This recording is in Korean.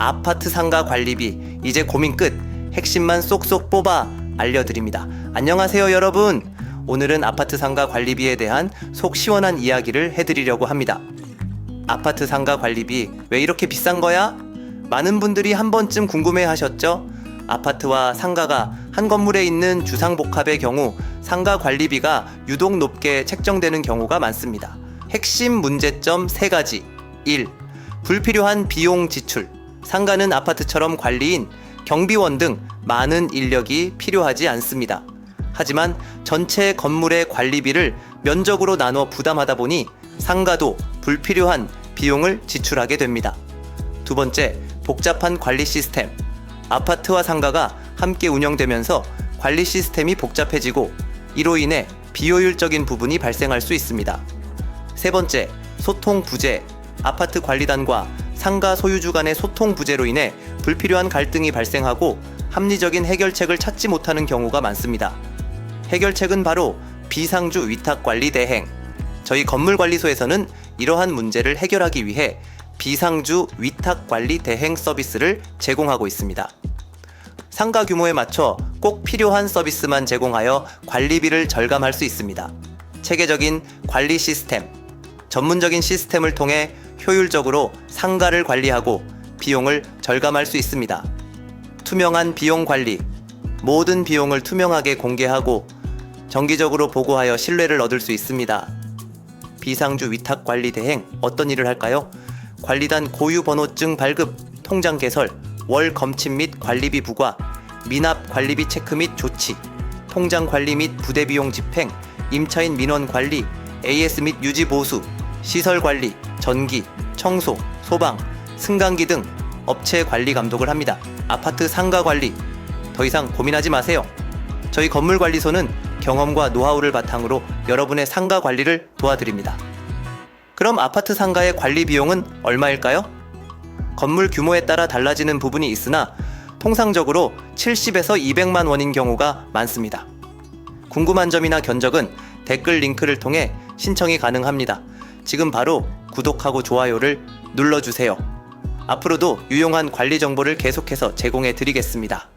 아파트 상가 관리비 이제 고민 끝 핵심만 쏙쏙 뽑아 알려드립니다. 안녕하세요 여러분. 오늘은 아파트 상가 관리비에 대한 속 시원한 이야기를 해드리려고 합니다. 아파트 상가 관리비 왜 이렇게 비싼 거야? 많은 분들이 한 번쯤 궁금해 하셨죠? 아파트와 상가가 한 건물에 있는 주상복합의 경우 상가 관리비가 유독 높게 책정되는 경우가 많습니다. 핵심 문제점 세 가지. 1. 불필요한 비용 지출. 상가는 아파트처럼 관리인, 경비원 등 많은 인력이 필요하지 않습니다. 하지만 전체 건물의 관리비를 면적으로 나눠 부담하다 보니 상가도 불필요한 비용을 지출하게 됩니다. 두 번째, 복잡한 관리 시스템. 아파트와 상가가 함께 운영되면서 관리 시스템이 복잡해지고 이로 인해 비효율적인 부분이 발생할 수 있습니다. 세 번째, 소통 부재. 아파트 관리단과 상가 소유주 간의 소통 부재로 인해 불필요한 갈등이 발생하고 합리적인 해결책을 찾지 못하는 경우가 많습니다. 해결책은 바로 비상주 위탁 관리 대행. 저희 건물 관리소에서는 이러한 문제를 해결하기 위해 비상주 위탁 관리 대행 서비스를 제공하고 있습니다. 상가 규모에 맞춰 꼭 필요한 서비스만 제공하여 관리비를 절감할 수 있습니다. 체계적인 관리 시스템, 전문적인 시스템을 통해 효율적으로 상가를 관리하고 비용을 절감할 수 있습니다. 투명한 비용 관리, 모든 비용을 투명하게 공개하고 정기적으로 보고하여 신뢰를 얻을 수 있습니다. 비상주 위탁 관리 대행 어떤 일을 할까요? 관리단 고유 번호증 발급, 통장 개설, 월 검침 및 관리비 부과, 미납 관리비 체크 및 조치, 통장 관리 및 부대 비용 집행, 임차인 민원 관리, AS 및 유지 보수, 시설 관리, 전기, 청소, 소방, 승강기 등 업체 관리 감독을 합니다. 아파트 상가 관리 더 이상 고민하지 마세요. 저희 건물 관리소는 경험과 노하우를 바탕으로 여러분의 상가 관리를 도와드립니다. 그럼 아파트 상가의 관리 비용은 얼마일까요? 건물 규모에 따라 달라지는 부분이 있으나 통상적으로 70에서 200만 원인 경우가 많습니다. 궁금한 점이나 견적은 댓글 링크를 통해 신청이 가능합니다. 지금 바로 구독하고 좋아요를 눌러주세요. 앞으로도 유용한 관리 정보를 계속해서 제공해 드리겠습니다.